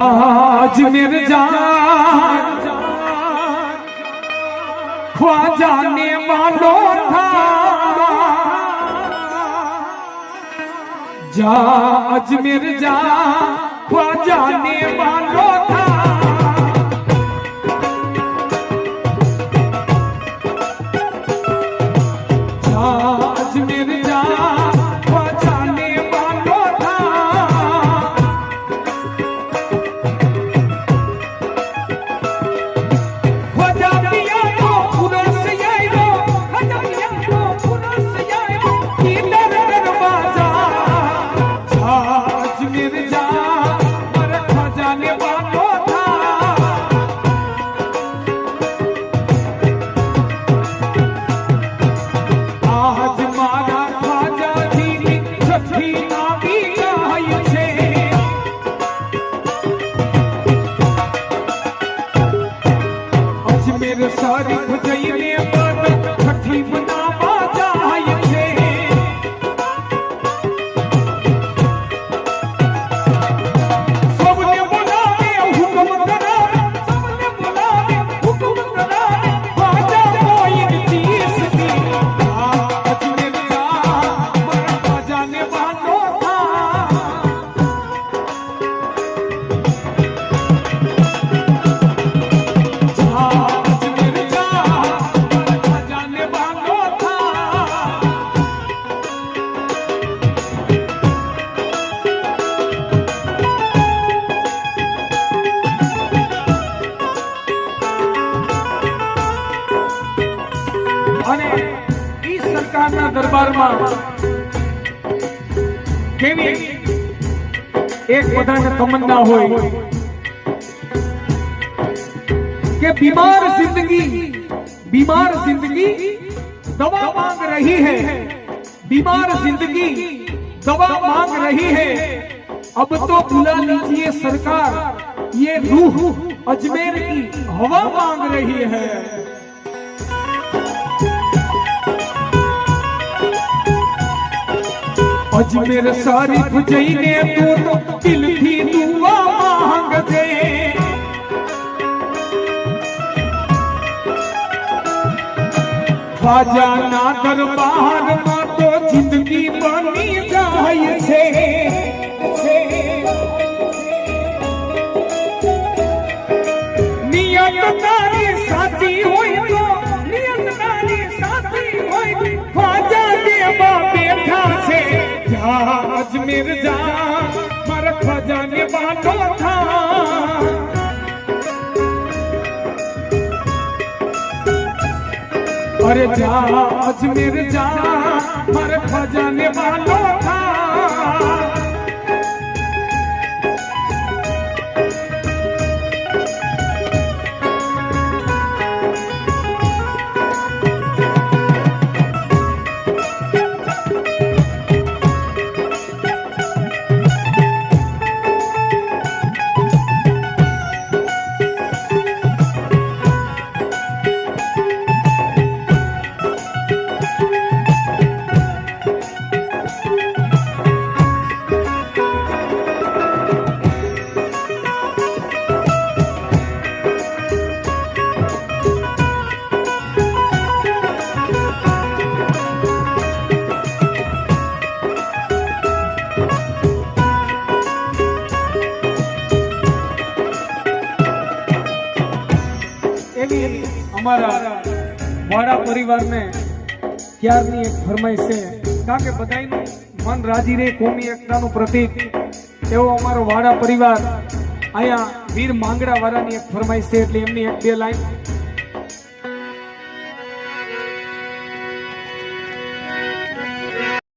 आज मेरे जान ख्वाजा जाने मानो था। जा आज मेरे जान ख्वाजा जाने मानो था। ઈ સરકારના દરબારમાં કેવી એક બધાને તમન્ના હોય कि बीमार जिंदगी बीमार जिंदगी दवा मांग रही है बीमार जिंदगी दवा मांग रही है अब तो बुला लीजिए सरकार ये रूह अजमेर की हवा मांग रही है आज मेरे सारी बुझई ने तू तो दिल की दुआ मांग दे। खाजा ना दरबार मा तो ज़िंदगी बनी जाए छे। नियत अरे जा अजमेर जा हर भजन वालों का અમારા વાડા પરિવારને ત્યારની એક ફરમાઈશ છે. કારણ કે બધાનું મન રાજી રહે, કોમી એકતાનું પ્રતીક. એવો અમારો વાડા પરિવાર અહીંયા વીર માંગડા વાળાની એક ફરમાઈશ છે, એટલે એમની એક બે લાઈન